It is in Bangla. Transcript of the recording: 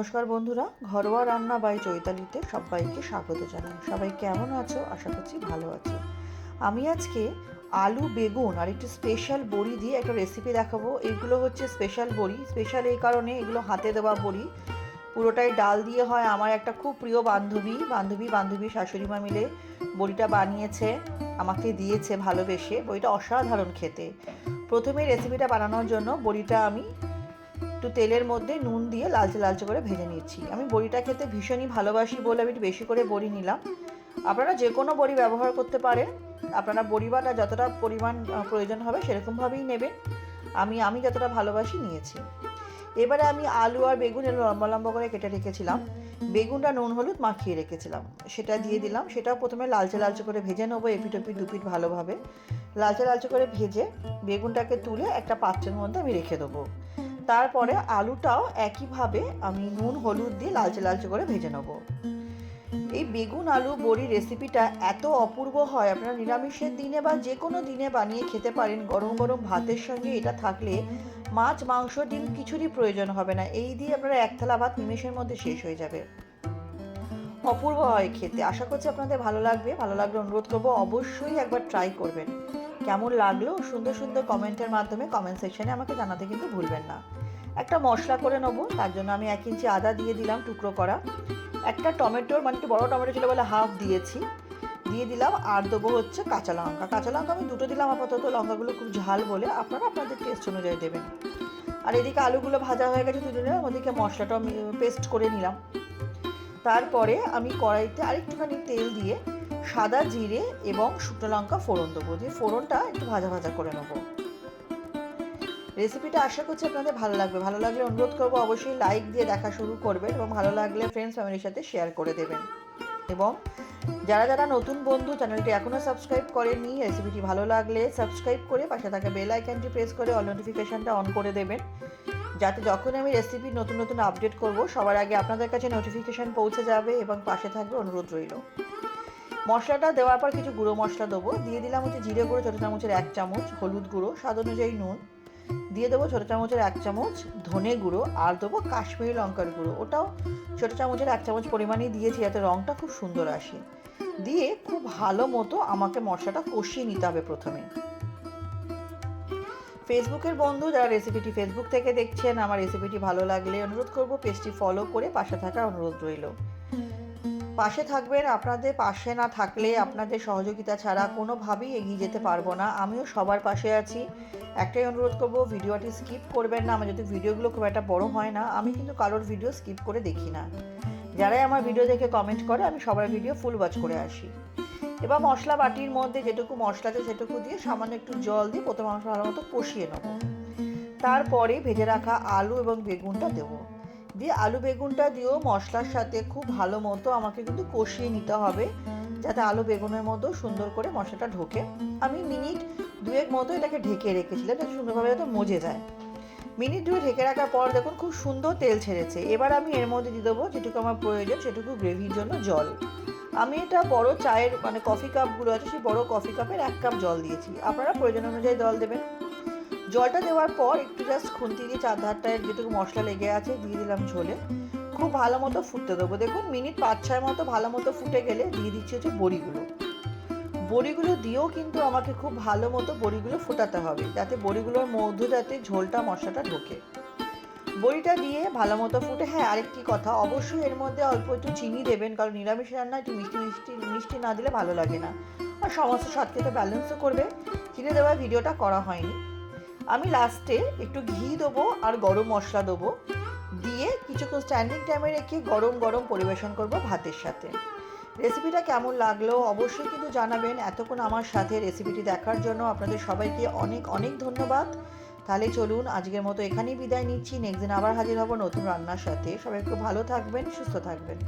নমস্কার বন্ধুরা, ঘরোয়া রান্না বাই চৈতালিতে সবাইকে স্বাগত জানাই। সবাই কেমন আছো? আশা করছি ভালো আছো। আমি আজকে আলু, বেগুন আর একটু স্পেশাল বড়ি দিয়ে একটা রেসিপি দেখাবো। এগুলো হচ্ছে স্পেশাল বড়ি। স্পেশাল এই কারণে এগুলো হাতে দেওয়া বড়ি। পুরোটাই ডাল দিয়ে হয়। আমার একটা খুব প্রিয় বান্ধবী বান্ধবী বান্ধবী শাশুড়ি মা মিলে বড়িটা বানিয়েছে, আমাকে দিয়েছে ভালোবেসে। বড়িটা অসাধারণ খেতে। প্রথমে রেসিপিটা বানানোর জন্য বড়িটা আমি একটু তেলের মধ্যে নুন দিয়ে লালচে লালচে করে ভেজে নিচ্ছি। আমি বড়িটা খেতে ভীষণই ভালোবাসি বলে আমি একটু বেশি করে বড়ি নিলাম। আপনারা যে কোনো বড়ি ব্যবহার করতে পারেন। আপনারা বড়ি বাটা যতটা পরিমাণ প্রয়োজন হবে সেরকমভাবেই নেবেন। আমি আমি যতটা ভালোবাসি নিয়েছি। এবারে আমি আলু আর বেগুন লম্বা লম্বা করে কেটে রেখেছিলাম। বেগুনটা নুন হলুদ মাখিয়ে রেখেছিলাম। সেটা দিয়ে দিলাম। সেটাও প্রথমে লালচে লালচে করে ভেজে নেব এপিট ওপিট দুপিট ভালোভাবে। লালচে লালচে করে ভেজে বেগুনটাকে তুলে একটা পাত্রের মধ্যে আমি রেখে দেবো। তারপরে আলুটাও একইভাবে আমি নুন, হলুদ দিয়ে লালচে লালচে করে ভেজে নেব। এই বেগুন আলু বড়ি রেসিপিটা এত অপূর্ব হয়, আপনারা নিরামিষের দিনে বা যে কোনো দিনে বানিয়ে খেতে পারেন। গরম গরম ভাতের সঙ্গে এটা থাকলে মাছ, মাংস, ডিম কিছুরই প্রয়োজন হবে না। এই দিয়ে আপনারা এক থালা ভাত নিমেষের মধ্যে শেষ হয়ে যাবে। অপূর্ব হয় খেতে। আশা করছি আপনাদের ভালো লাগবে। ভালো লাগলে অনুরোধ করব অবশ্যই একবার ট্রাই করবেন। কেমন লাগল? সুন্দর সুন্দর কমেন্টের মাধ্যমে কমেন্ট সেকশনে আমাকে জানাতে কিন্তু ভুলবেন না। একটা মশলা করে নেব, তার জন্য আমি এক ইঞ্চি আদা দিয়ে দিলাম টুকরো করা। একটা টমেটোর মানে একটু বড়ো টমেটো ছিল বলে হাফ দিয়েছি। দিয়ে দিলাম, আর দেবো হচ্ছে কাঁচা লঙ্কা। কাঁচা লঙ্কা আমি দুটো দিলাম আপাতত, লঙ্কাগুলো খুব ঝাল বলে আপনারা আপনাদের টেস্ট অনুযায়ী দেবেন। আর এদিকে আলুগুলো ভাজা হয়ে গেছে দুজনে ওদিকে মশলাটা পেস্ট করে নিলাম। তারপরে আমি কড়াইতে আরেকটুখানি তেল দিয়ে সাদা জিরে এবং শুকনো লঙ্কা ফোড়ন দেবো। দিয়ে ফোড়নটা একটু ভাজা ভাজা করে নেব। রেসিপিটা আশা করছি আপনাদের ভালো লাগবে। ভালো লাগলে অনুরোধ করব অবশ্যই লাইক দিয়ে দেখা শুরু করবেন এবং ভালো লাগলে ফ্রেন্ডস ফ্যামিলির সাথে শেয়ার করে দেবেন। এবং যারা যারা নতুন বন্ধু চ্যানেলটি এখনও সাবস্ক্রাইব করেননি রেসিপিটি ভালো লাগলে সাবস্ক্রাইব করে পাশে থাকা বেল আইকনটি প্রেস করে অল নোটিফিকেশানটা অন করে দেবেন। যাতে যখন আমি রেসিপি নতুন নতুন আপডেট করব, সবার আগে আপনাদের কাছে নোটিফিকেশান পৌঁছে যাবে এবং পাশে থাকবে অনুরোধ রইল। মশলাটা দেওয়ার পর কিছু গুঁড়ো মশলা দেবো। দিয়ে দিলাম হচ্ছে জিরে গুঁড়ো, ছোটো চামচের এক চামচ হলুদ গুঁড়ো, স্বাদ অনুযায়ী নুন। দিয়ে দেবো ছোটো চামচের এক চামচ ধনে গুঁড়ো, আর দেবো কাশ্মীরি লঙ্কার গুঁড়ো। ওটাও ছোটো চামচের এক চামচ পরিমাণেই দিয়েছি, যাতে রঙটা খুব সুন্দর আসে। দিয়ে খুব ভালো মতো আমাকে মশলাটা কষিয়ে নিতে হবে প্রথমে। ফেসবুকের বন্ধু যারা রেসিপিটি ফেসবুক থেকে দেখছেন, আমার রেসিপিটি ভালো লাগলে অনুরোধ করব, পেজটি ফলো করে পাশে থাকার অনুরোধ রইল। পাশে থাকবেন আপনাদের পাশে না থাকলে আপনাদের সহযোগিতা ছাড়া কোনোভাবেই এগিয়ে যেতে পারব না। আমিও সবার পাশে আছি। একটাই অনুরোধ করব ভিডিওটি স্কিপ করবেন না। আমার যদি ভিডিওগুলো খুব একটা বড় হয় না আমি কিন্তু কারোর ভিডিও স্কিপ করে দেখি না। যারাই আমার ভিডিও দেখে কমেন্ট করে আমি সবার ভিডিও ফুল ওয়াচ করে আসি। এবার মশলা বাটির মধ্যে যেটুকু মশলা আছে সেটুকু দিয়ে সামান্য একটু জল দিয়ে প্রথমে মাংস ভালো মতো কষিয়ে নেব। তারপরে ভেজে রাখা আলু এবং বেগুনটা দেবো। দিয়ে আলু বেগুনটা দিয়েও মশলার সাথে খুব ভালো মতো আমাকে কিন্তু কষিয়ে নিতে হবে, যাতে আলু বেগুনের মধ্যেও সুন্দর করে মশলাটা ঢোকে। আমি মিনিট দুয়েক মতো এটাকে ঢেকে রেখেছিলাম, যাতে সুন্দরভাবে যাতে মজে যায়। মিনিট দুই ঢেকে রাখার পর দেখুন খুব সুন্দর তেল ছেড়েছে। এবার আমি এর মধ্যে দিয়ে দেবো যেটুকু আমার প্রয়োজন, সেটুকু গ্রেভির জন্য জল। আমি এটা বড় চায়ের মানে কফি কাপগুলো আছে, সেই বড় কফি কাপের এক কাপ জল দিয়েছি। আপনারা প্রয়োজন অনুযায়ী জল দেবেন। জলটা দেওয়ার পর একটু জাস্ট খুন্তি দিয়ে চার ধারটায় যেটুকু মশলা লেগে আছে দিয়ে দিলাম ঝোলে। খুব ভালো মতো ফুটতে দেবো। দেখুন, মিনিট পাঁচ, ছয় মতো ভালো মতো ফুটে গেলে দিয়ে দিচ্ছি হচ্ছে বড়িগুলো। বড়িগুলো দিয়েও কিন্তু আমাকে খুব ভালো মতো বড়িগুলো ফোটাতে হবে, যাতে বড়িগুলোর মধ্যে যাতে ঝোলটা, মশলাটা ঢোকে। বড়িটা দিয়ে ভালো মতো ফুটে হ্যাঁ আরেকটি কথা, অবশ্যই এর মধ্যে অল্প একটু চিনি দেবেন, কারণ নিরামিষ রান্না একটু মিষ্টি মিষ্টি মিষ্টি না দিলে ভালো লাগে না। আর সমস্ত স্বাদ খেতে ব্যালেন্সও করবে। চিনি দেওয়ার ভিডিওটা করা হয়নি। আমি লাস্টে একটু ঘি দেবো আর গরম মশলা দেবো। দিয়ে কিছুক্ষণ স্ট্যান্ডিং টাইমে রেখে গরম গরম পরিবেশন করব ভাতের সাথে। রেসিপিটা কেমন লাগল অবশ্যই কিন্তু জানাবেন। এতক্ষণ আমার সাথে রেসিপিটি দেখার জন্য আপনাদের সবাইকে অনেক অনেক ধন্যবাদ। তাহলে চলুন আজকের মতো এখানেই বিদায় নিচ্ছি। নেক্সট দিন আবার হাজির হব নতুন রান্নার সাথে। সবাই একটু ভালো থাকবেন, সুস্থ থাকবেন।